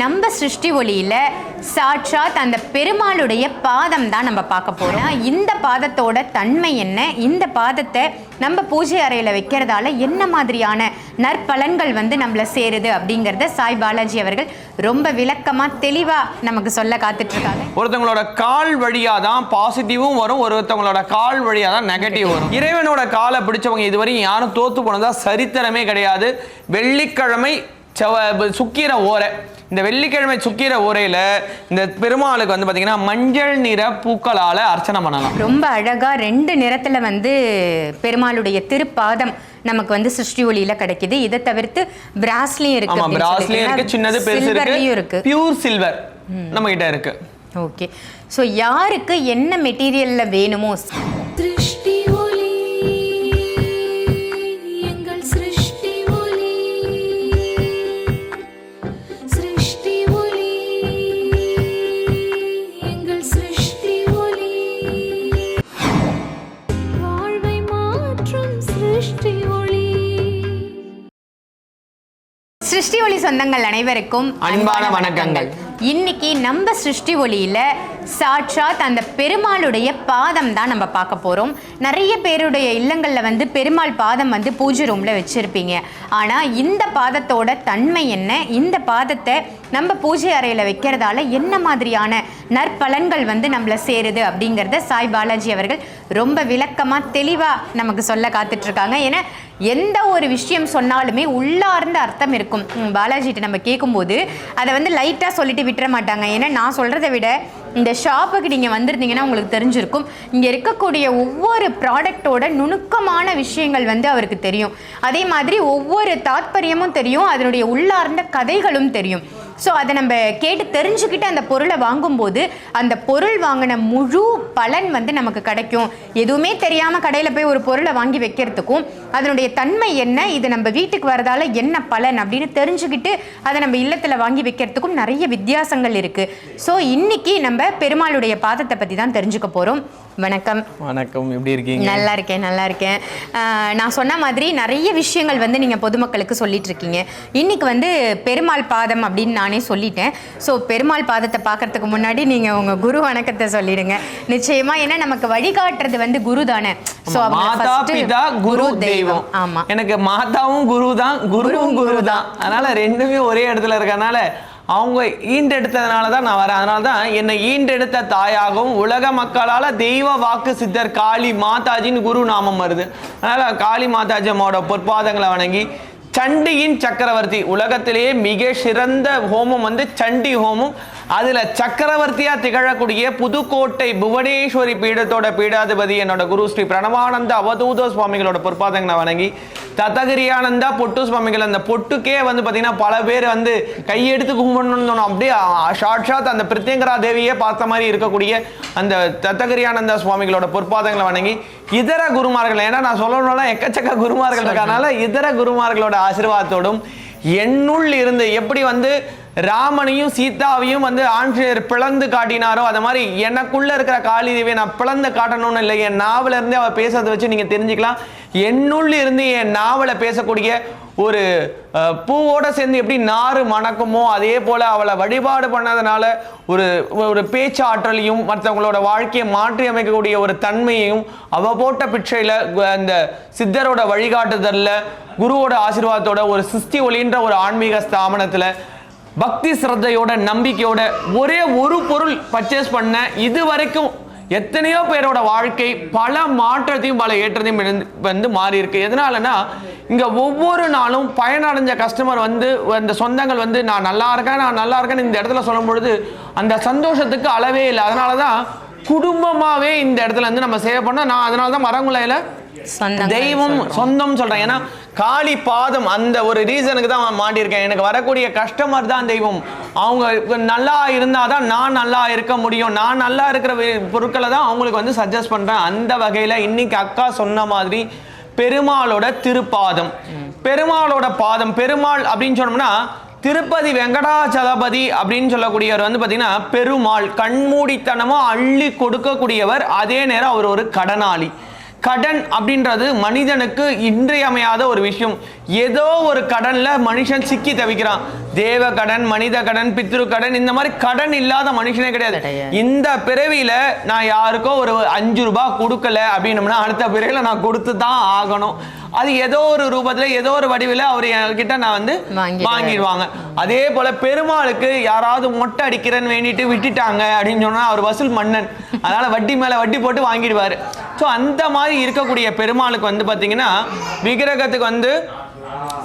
நம்ம சிருஷ்டி ஒளியில சாட்சாத் அந்த பெருமாளுடைய பாதம் தான் நம்ம பார்க்க போறோம். இந்த பாதத்தோட தன்மை என்ன? இந்த பாதத்தை நம்ம பூஜை அறையில வைக்கிறதால என்ன மாதிரியான நற்பலன்கள் வந்து நம்மள சேருது அப்படிங்கறத சாய் பாலாஜி அவர்கள் ரொம்ப விளக்கமா தெளிவா நமக்கு சொல்ல காத்துட்டு இருக்காங்க ஒருத்தவங்களோட கால் வழியா தான் பாசிட்டிவும் வரும் ஒருத்தவங்களோட கால் வழியா தான் நெகட்டிவ் வரும் இறைவனோட காலை பிடிச்சவங்க இதுவரையும் யாரும் தோத்து போனதா சரித்திரமே கிடையாது. வெள்ளிக்கிழமை செவ சுக்கிர ஓரை இந்த வெள்ளிக்கிழமை சுக்கிர ஓரையில இந்த பெருமாளுக்கு வந்து பாத்தீங்கன்னா மஞ்சள் நிற பூக்களால அர்ச்சனை பண்ணலாம். ரொம்ப அழகா ரெண்டு நிறத்துல வந்து பெருமாளுடைய திருப்பாதம் நமக்கு வந்து சிருஷ்டி ஒளியில கிடைக்குது. இதை தவிர்த்து பிராஸ்லயும் இருக்கு பிராஸ்லயும் இருக்கு. சின்னது பெருசு இருக்கு. பியூர் சில்வர் நம்ம கிட்ட இருக்கு. ஓகே. ஸோ யாருக்கு என்ன மெட்டீரியல்ல வேணுமோ சொந்தங்கள் அனைவருக்கும் அன்பான வணக்கங்கள். இன்னைக்கு நம்ம சிருஷ்டி ஒளியில சாட்சாத் அந்த பெருமாளுடைய பாதம் தான் நம்ம பார்க்க போறோம். நிறைய பேருடைய இல்லங்கள்ல வந்து பெருமாள் பாதம் வந்து பூஜை ரூம்ல வச்சிருப்பீங்க. ஆனா இந்த பாதத்தோட தன்மை என்ன? இந்த பாதத்தை நம்ம பூஜை அறையில் வைக்கிறதால என்ன மாதிரியான நற்பலன்கள் வந்து நம்மள சேருது அப்படிங்கிறத சாய் பாலாஜி அவர்கள் ரொம்ப விளக்கமாக தெளிவாக நமக்கு சொல்ல காத்துட்ருக்காங்க. ஏன்னா எந்த ஒரு விஷயம் சொன்னாலுமே உள்ளார்ந்த அர்த்தம் இருக்கும். பாலாஜிகிட்ட நம்ம கேட்கும்போது அதை வந்து லைட்டாக சொல்லிட்டு விட்டுற மாட்டாங்க. ஏன்னா நான் சொல்கிறத விட இந்த ஷாப்புக்கு நீங்கள் வந்திருந்தீங்கன்னா உங்களுக்கு தெரிஞ்சிருக்கும். இங்கே இருக்கக்கூடிய ஒவ்வொரு ப்ராடக்டோட நுணுக்கமான விஷயங்கள் வந்து அவருக்கு தெரியும். அதே மாதிரி ஒவ்வொரு தாத்பரியமும் தெரியும். அதனுடைய உள்ளார்ந்த கதைகளும் தெரியும். ஸோ அதை நம்ம கேட்டு தெரிஞ்சுக்கிட்டு அந்த பொருளை வாங்கும்போது அந்த பொருள் வாங்கின முழு பலன் வந்து நமக்கு கிடைக்கும். எதுவுமே தெரியாமல் கடையில் போய் ஒரு பொருளை வாங்கி வைக்கிறதுக்கும் அதனுடைய தன்மை என்ன இது நம்ம வீட்டுக்கு வரதால என்ன பலன் அப்படின்னு தெரிஞ்சுக்கிட்டு அதை நம்ம இல்லத்தில் வாங்கி வைக்கிறதுக்கும் நிறைய வித்தியாசங்கள் இருக்குது ஸோ இன்னைக்கு நம்ம பெருமாளுடைய பாதத்தை பற்றி தான் தெரிஞ்சுக்க போகிறோம் வணக்கம். வணக்கம். எப்படி இருக்கீங்க? நல்லா இருக்கேன் நல்லா இருக்கேன். நான் சொன்ன மாதிரி நிறைய விஷயங்கள் வந்து நீங்கள் பொதுமக்களுக்கு சொல்லிட்டு இருக்கீங்க. இன்னைக்கு வந்து பெருமாள் பாதம் அப்படின்னு நானே சொல்லிட்டேன். ஸோ பெருமாள் பாதத்தை பார்க்கறதுக்கு முன்னாடி நீங்கள் உங்கள் குரு வணக்கத்தை சொல்லிடுங்க. நிச்சயமா ஏன்னா நமக்கு வழிகாட்டுறது வந்து குரு தானே. ஸோ மாதா பிதா குரு தெய்வம். ஆமா. எனக்கு மாதாவும் குரு தான் குருவும் குரு தான். அதனால ரெண்டுமே ஒரே இடத்துல இருக்கறனால அவங்க ஈண்டெடுத்ததுனால தான் நான் வரேன். அதனால தான் என்னை ஈண்டெடுத்த தாயாகவும் உலக மக்களால தெய்வ வாக்கு சித்தர் காளி மாதாஜின்னு குரு நாமம் வருது. அதனால காளி மாதாஜி அம்மாவோட பொற்பாதங்களை வணங்கி சண்டியின் சக்கரவர்த்தி. உலகத்திலேயே மிக சிறந்த ஹோமம் வந்து சண்டி ஹோமம். அதில் சக்கரவர்த்தியாக திகழக்கூடிய புதுக்கோட்டை புவனேஸ்வரி பீடத்தோட பீடாதிபதி என்னோட குரு ஸ்ரீ பிரணவானந்த அவதூத சுவாமிகளோட பொற்பாதங்களை வணங்கி தத்தகிரியானந்தா பொட்டு சுவாமிகள் அந்த பொட்டுக்கே வந்து பார்த்தீங்கன்னா பல பேர் வந்து கையெடுத்து கும்பிடணும்னு அப்படியே சாட்சாத் அந்த பிரித்யங்கரா தேவியே பார்த்த மாதிரி இருக்கக்கூடிய அந்த தத்தகிரியானந்தா சுவாமிகளோட பொற்பாதங்களை வணங்கி இதர குருமார்கள் ஏன்னா நான் சொல்லணும்னா எக்கச்சக்க குருமார்கள் இருக்கனால இதர குருமார்களோட ஆசீர்வாதத்தோடும் என்னுள் இருந்து எப்படி வந்து ராமனையும் சீதாவையும் வந்து ஆஞ்சநேயர் பிளந்து காட்டினாரோ அது மாதிரி எனக்குள்ள இருக்கிற காளி தேவியை நான் பிளந்து காட்டணும்னு இல்லை. என் நாவல இருந்தே அவ பேசுறதை வச்சு நீங்க தெரிஞ்சுக்கலாம். என்னுள் இருந்து என் நாவலை பேசக்கூடிய ஒரு பூவோட சேர்ந்து எப்படி நாறு மணக்குமோ அதே போல அவளை வழிபாடு பண்ணதுனால ஒரு ஒரு பேச்சாற்றலையும் மற்றவங்களோட வாழ்க்கையை மாற்றி அமைக்கக்கூடிய ஒரு தன்மையையும் அவ போட்ட பிச்சையில அந்த சித்தரோட வழிகாட்டுதல்ல குருவோட ஆசீர்வாதத்தோட ஒரு சிஸ்தி ஒளின்ற ஒரு ஆன்மீக ஸ்தாபனத்துல பக்தி சிரத்தையோட நம்பிக்கையோட ஒரே ஒரு பொருள் பர்ச்சேஸ் பண்ண இது வரைக்கும் எத்தனையோ பேரோட வாழ்க்கை பல மாற்றத்தையும் பல ஏற்றத்தையும் வந்து மாறி இருக்கு எதனாலனா இங்க ஒவ்வொரு நாளும் பயனடைஞ்ச கஸ்டமர் வந்து அந்த சொந்தங்கள் வந்து நான் நல்லா இருக்கேன் நான் நல்லா இருக்கேன்னு இந்த இடத்துல சொல்லும் பொழுது அந்த சந்தோஷத்துக்கு அளவே இல்லை. அதனால தான் குடும்பமாவே இந்த இடத்துல வந்து நம்ம சேவை பண்ணோம். நான் அதனால தான் மரங்குலையில தெய்வம் சொந்தம் சொல்றேன். ஏன்னா காளி பாதம் அந்த ஒரு ரீசனுக்கு தான் மாட்டியிருக்கேன். எனக்கு வரக்கூடிய கஸ்டமர் தான் தெய்வம். அவங்க நல்லா இருந்தாதான் நான் நல்லா இருக்க முடியும். நான் நல்லா இருக்கிற பொருட்களை தான் அவங்களுக்கு வந்து சஜஸ்ட் பண்றேன். அந்த வகையில இன்னைக்கு அக்கா சொன்ன மாதிரி பெருமாளோட திருப்பாதம். பெருமாளோட பாதம் பெருமாள் அப்படின்னு சொன்னோம்னா திருப்பதி வெங்கடாச்சலபதி அப்படின்னு சொல்லக்கூடியவர் வந்து பார்த்தீங்கன்னா பெருமாள் கண்மூடித்தனமா அள்ளி கொடுக்கக்கூடியவர். அதே நேரம் அவர் ஒரு கடனாளி. கடன் அப்படின்றது மனிதனுக்கு இன்றியமையாத ஒரு விஷயம். ஏதோ ஒரு கடன்ல மனுஷன் சிக்கி தவிக்கிறான். தேவ கடன் மனித கடன் பித்ரு கடன் இந்த மாதிரி கடன் இல்லாத மனுஷனே கிடையாது. இந்த பிறவியில நான் யாருக்கோ ஒரு அஞ்சு ரூபாய் கொடுக்கல அப்படின்னம்னா அடுத்த பிறவியில நான் கொடுத்து தான் ஆகணும். அது ஏதோ ஒரு ரூபத்துல ஏதோ ஒரு வடிவில் அவர் என்கிட்ட நான் வந்து. வாங்கிடுவாங்க. அதே போல பெருமாளுக்கு யாராவது மொட்டை அடிக்கிறேன்னு வேண்டிட்டு விட்டுட்டாங்க அப்படின்னு சொன்னா அவர் வசூல் மன்னன். அதனால வட்டி மேல வட்டி போட்டு வாங்கிடுவாரு. ஸோ அந்த மாதிரி இருக்கக்கூடிய பெருமாளுக்கு வந்து பார்த்தீங்கன்னா விக்கிரகத்துக்கு வந்து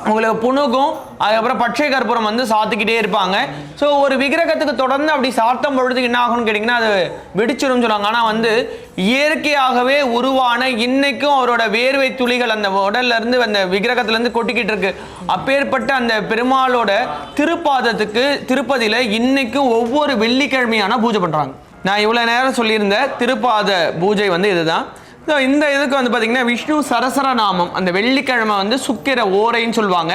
உங்களுக்கு புணுகும் அதுக்கப்புறம் பச்சை கற்பூரம் வந்து சாத்திக்கிட்டே இருப்பாங்க. ஸோ ஒரு விக்கிரகத்துக்கு தொடர்ந்து அப்படி சாத்தம் பொழுது என்ன ஆகும்னு கேட்டிங்கன்னா அது வெடிச்சிடும் சொல்லுவாங்க. ஆனால் வந்து இயற்கையாகவே உருவான இன்னைக்கும் அவரோட வேர்வை துளிகள் அந்த உடல்லேருந்து அந்த விக்கிரகத்துலேருந்து கொட்டிக்கிட்டு இருக்கு. அப்பேற்பட்ட அந்த பெருமாளோட திருப்பாதத்துக்கு திருப்பதியில் இன்னைக்கும் ஒவ்வொரு வெள்ளிக்கிழமையான பூஜை பண்ணுறாங்க நான் இவ்வளோ நேரம் சொல்லியிருந்த திருப்பாத பூஜை வந்து இதுதான். So, இந்த இதுக்கு வந்து பாத்தீங்கன்னா விஷ்ணு சரசர நாமம் அந்த வெள்ளிக்கிழமை வந்து சுக்கிர ஓரைன்னு சொல்லுவாங்க.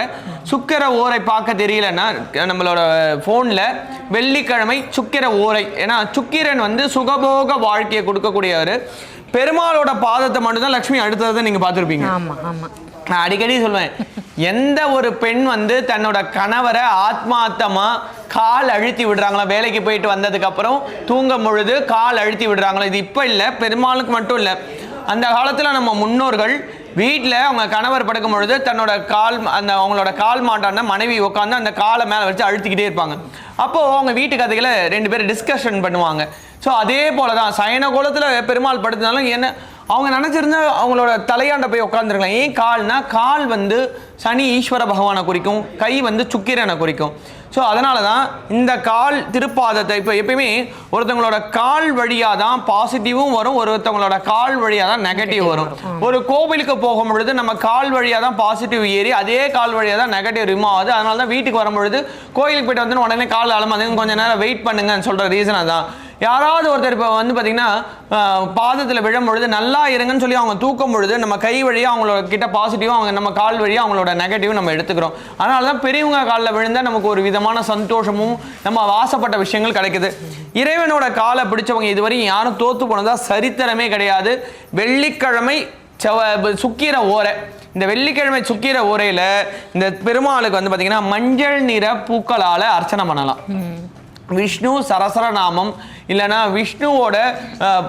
சுக்கிர ஓரை பார்க்க தெரியலன்னா நம்மளோட ஃபோனில் வெள்ளிக்கிழமை சுக்கிர ஓரை. ஏன்னா சுக்கிரன் வந்து சுகபோக வாழ்க்கையை கொடுக்கக்கூடியவர். பெருமாளோட பாதத்தை மட்டும்தான் லக்ஷ்மி அடுத்ததை நீங்க பார்த்துருப்பீங்க. நான் அடிக்கடி சொல்வேன் எந்த ஒரு பெண் வந்து தன்னோட கணவரை ஆத்மார்த்தமா கால் அழுத்தி விடுறாங்களோ வேலைக்கு போயிட்டு வந்ததுக்கு அப்புறம் தூங்கும் பொழுது கால் அழுத்தி விடுறாங்களோ இது இப்போ இல்லை பெருமாளுக்கு மட்டும் இல்லை. அந்த காலத்தில் நம்ம முன்னோர்கள் வீட்டில் அவங்க கணவர் படுக்கும் பொழுது தன்னோட கால் அந்த அவங்களோட கால் மாட்டான மனைவி உட்காந்து அந்த காலை மேலே வச்சு அழுத்திக்கிட்டே இருப்பாங்க. அப்போது அவங்க வீட்டு கதைகளை ரெண்டு பேரும் டிஸ்கஷன் பண்ணுவாங்க. ஸோ அதே போல தான் சயன கோலத்தில் பெருமாள் படுத்தினாலும் என்ன அவங்க நினைச்சிருந்தா அவங்களோட தலையாண்ட போய் உட்காந்துருக்கலாம் ஏன் கால்னா கால் வந்து சனி ஈஸ்வர பகவானை குறிக்கும் கை வந்து சுக்கிரனை குறிக்கும். ஸோ அதனால தான் இந்த கால் திருப்பாதத்தை இப்போ எப்பயுமே ஒருத்தவங்களோட கால் வழியாக தான் பாசிட்டிவும் வரும் ஒருத்தவங்களோட கால் வழியாக தான் நெகட்டிவ் வரும். ஒரு கோவிலுக்கு போகும் பொழுது நம்ம கால் வழியாக தான் பாசிட்டிவ் ஏறி அதே கால் வழியாக தான் நெகட்டிவ் ரிமூவ் ஆகுது. அதனால தான் வீட்டுக்கு வரும் பொழுது கோயிலுக்கு போயிட்டு வந்து உடனே கால் அலமாதுங்க கொஞ்சம் நேரம் வெயிட் பண்ணுங்கன்னு சொல்கிற ரீசன் அதான். யாராவது ஒருத்தர் இப்போ வந்து பார்த்தீங்கன்னா பாதத்தில் விழும் பொழுது நல்லா இருங்கன்னு சொல்லி அவங்க தூக்கும் பொழுது நம்ம கை வழியாக அவங்களோட கிட்ட பாசிட்டிவும் அவங்க நம்ம கால் வழியாக அவங்களோட நெகட்டிவ் நம்ம எடுத்துக்கிறோம். அதனால தான் பெரியவங்க காலில் விழுந்தால் நமக்கு ஒரு விதமான சந்தோஷமும் நம்ம ஆசைப்பட்ட விஷயங்கள் கிடைக்குது. இறைவனோட காலை பிடிச்சவங்க இதுவரையும் யாரும் தோத்து போனதா சரித்திரமே கிடையாது. வெள்ளிக்கிழமை செவ சுக்கிர ஓரை. இந்த வெள்ளிக்கிழமை சுக்கிர ஓரையில் இந்த பெருமாளுக்கு வந்து பார்த்தீங்கன்னா மஞ்சள் நிற பூக்களால் அர்ச்சனை பண்ணலாம். விஷ்ணு சரசர நாமம் இல்லைன்னா விஷ்ணுவோட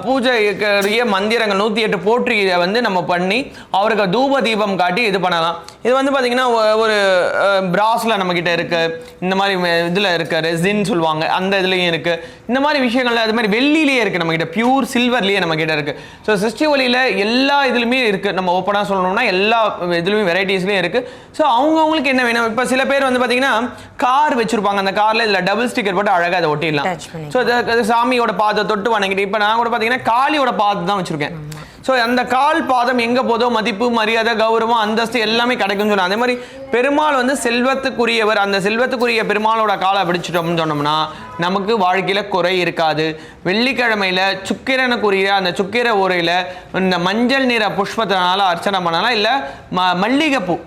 பூஜைக்குரிய மந்திரங்கள் நூற்றி எட்டு போற்றியை வந்து நம்ம பண்ணி அவருக்கு தூப தீபம் காட்டி இது பண்ணலாம். இது வந்து பார்த்தீங்கன்னா ஒரு பிராஸில் நம்மக்கிட்ட இருக்கு. இந்த மாதிரி இதில் இருக்கு. ரெசின் சொல்லுவாங்க. அந்த இதுலேயும் இருக்கு. இந்த மாதிரி விஷயங்கள்ல அது மாதிரி வெள்ளிலேயே இருக்கு நம்மக்கிட்ட பியூர் சில்வர்லேயே நம்மக்கிட்ட இருக்கு. ஸோ சிருஷ்டி ஒளியில் எல்லா இதுலையுமே இருக்கு. நம்ம ஓப்பனாக சொல்லணும்னா எல்லா இதுலையும் வெரைட்டிஸ்லையும் இருக்கு. ஸோ அவங்கவுங்களுக்கு என்ன வேணும்? இப்போ சில பேர் வந்து பார்த்தீங்கன்னா கார் வச்சிருப்பாங்க. அந்த காரில் இதில் டபுள் ஸ்டிக்கர் போட்டு அழகாக அதை ஒட்டிடலாம். ஸோ அது சாமியோட பாதத்தை தொட்டு வணங்கிட்டு இப்போ நான் கூட பார்த்தீங்கன்னா காளியோட பாதத்தை தான் வச்சுருக்கேன். ஸோ அந்த கால் பாதம் எங்கே போதோ மதிப்பு மரியாதை கௌரவம் அந்தஸ்து எல்லாமே கிடைக்கும்னு சொன்னால் அதே மாதிரி பெருமாள் வந்து செல்வத்துக்குரியவர் அந்த செல்வத்துக்குரிய பெருமாளோட காலை பிடிச்சிட்டோம்னு சொன்னோம்னா நமக்கு வாழ்க்கையில் குறை இருக்காது. வெள்ளிக்கிழமையில சுக்கிரனுக்குரிய அந்த சுக்கிர உரையில் இந்த மஞ்சள் நிற புஷ்பத்தினால அர்ச்சனை பண்ணலாம் இல்லை ம மல்லிகைப்பூ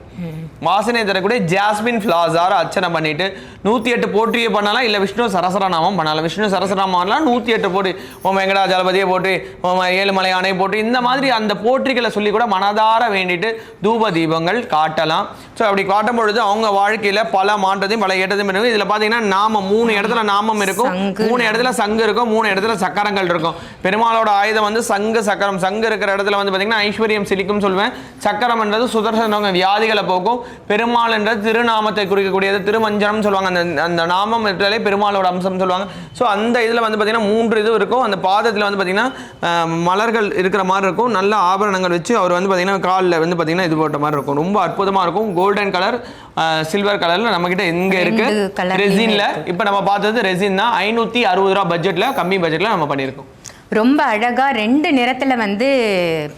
வாசனை தரக்கூடிய ஜாஸ்மின் ஃப்ளாஸார அர்ச்சனை பண்ணிட்டு நூற்றி எட்டு போற்றியை பண்ணலாம். இல்லை விஷ்ணு சரசரநாமம் பண்ணலாம். விஷ்ணு சரசரநாமம்லாம் நூற்றி எட்டு போட்டு ஓம் வெங்கடா ஜலபதியை போட்டு ஓம் ஏழுமலை யானை போட்டு இந்த மாதிரி அந்த போற்றிகளை சொல்லி கூட மனதார வேண்டிட்டு தூப தீபங்கள் காட்டலாம். ஸோ அப்படி காட்டும் பொழுது அவங்க வாழ்க்கையில் பல மாற்றத்தையும் பல ஏற்றத்தையும் இருக்கும். இதில் பார்த்தீங்கன்னா நாமம் மூணு இடத்துல நாமம் இருக்கும். மூணு இடத்துல சங்கு இருக்கும். மூணு இடத்துல சக்கரங்கள் இருக்கும். பெருமாளோட ஆயுதம் வந்து சங்கு சக்கரம். சங்கு இருக்கிற இடத்துல வந்து பார்த்தீங்கன்னா ஐஸ்வர்யம் சிலிக்கும் சொல்லுவேன். சக்கரம்ன்றது சுதர்சன வியாதிகளை போக்கும். பெருமாள்ன்றது திருநாமத்தை குறிக்கக்கூடியது. திருமஞ்சனம் சொல்லுவாங்க. அந்த அந்த நாமம் இருக்கிறாலே பெருமாளோட அம்சம் சொல்லுவாங்க. ஸோ அந்த இதில் வந்து பார்த்தீங்கன்னா மூன்று இது இருக்கும். அந்த பாதத்தில் வந்து பார்த்தீங்கன்னா மலர்கள் இருக்கிற மாதிரி இருக்கும். நல்ல ஆபரணங்கள் வச்சு அவர் வந்து பார்த்தீங்கன்னா காலில் வந்து பார்த்தீங்கன்னா இது போட்ட மாதிரி இருக்கும். ரொம்ப அற்புதமாக இருக்கும். கோல்டன் கலர் சில்வர் கலரில் நம்மக்கிட்ட எங்கே இருக்கு. ரெண்டு colourலயுமே ரெசின்ல. இப்போ நம்ம பார்த்தது ரெசின் தான். ஐநூற்றி அறுபது ரூபா பட்ஜெட்டில் கம்மி பட்ஜெட்டில் நம்ம பண்ணியிருக்கோம். ரொம்ப அழகா ரெண்டு நிறத்துல வந்து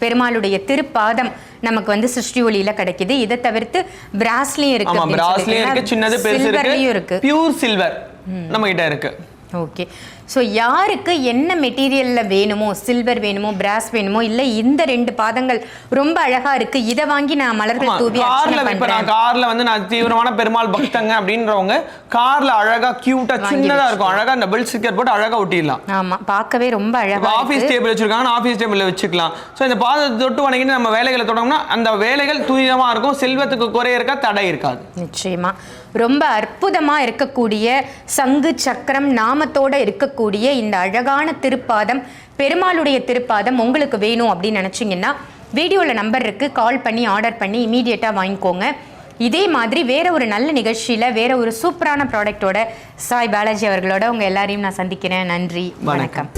பெருமாளுடைய திருப்பாதம் நமக்கு வந்து சிருஷ்டி ஒளியில கிடைக்குது. இதை தவிர்த்து பிராஸ்லயும் இருக்கு பிராஸ்லயும் இருக்கு. சின்னது பெருசு இருக்கு. பியூர் சில்வர் நம்ம கிட்ட இருக்கு. ஓகே ஸோ யாருக்கு என்ன மெட்டீரியலில் வேணுமோ சில்வர் வேணுமோ பிராஸ் வேணுமோ இல்லை இந்த ரெண்டு பாதங்கள் ரொம்ப அழகா இருக்கு இதை வாங்கி நான் மலர்கள் தூவி கார்ல இப்ப நான் கார்ல வந்து நான் தீவிரமான பெருமாள் பக்தங்க அப்படின்றவங்க கார்ல அழகா கியூட்டா சின்னதா இருக்கும். அழகா டபுள் ஸ்டிக்கர் போட்டு அழகா ஒட்டிடலாம். ஆமா பார்க்கவே ரொம்ப அழகா ஆஃபீஸ் டேபிள் வச்சிருக்காங்க ஆஃபீஸ் டேபிள்ல வச்சுக்கலாம். ஸோ இந்த பாதத்தை தொட்டு வணங்கிட்டு நம்ம வேலைகளை தொடங்கினா அந்த வேலைகள் தூயமா இருக்கும். செல்வத்துக்கு குறை இருக்கா தடை இருக்காது. நிச்சயமா. ரொம்ப அற்புதமாக இருக்கக்கூடிய சங்கு சக்கரம் நாமத்தோடு இருக்கக்கூடிய இந்த அழகான திருப்பாதம் பெருமாளுடைய திருப்பாதம் உங்களுக்கு வேணும் அப்படின்னு நினச்சிங்கன்னா வீடியோவில் நம்பர் இருக்குது கால் பண்ணி ஆர்டர் பண்ணி இமீடியட்டாக வாங்கிக்கோங்க. இதே மாதிரி வேறு ஒரு நல்ல நிகழ்ச்சியில் வேறு ஒரு சூப்பரான ப்ராடக்டோட சாய் பாலாஜி அவர்களோட உங்கள் எல்லாரையும் நான் சந்திக்கிறேன். நன்றி. வணக்கம்.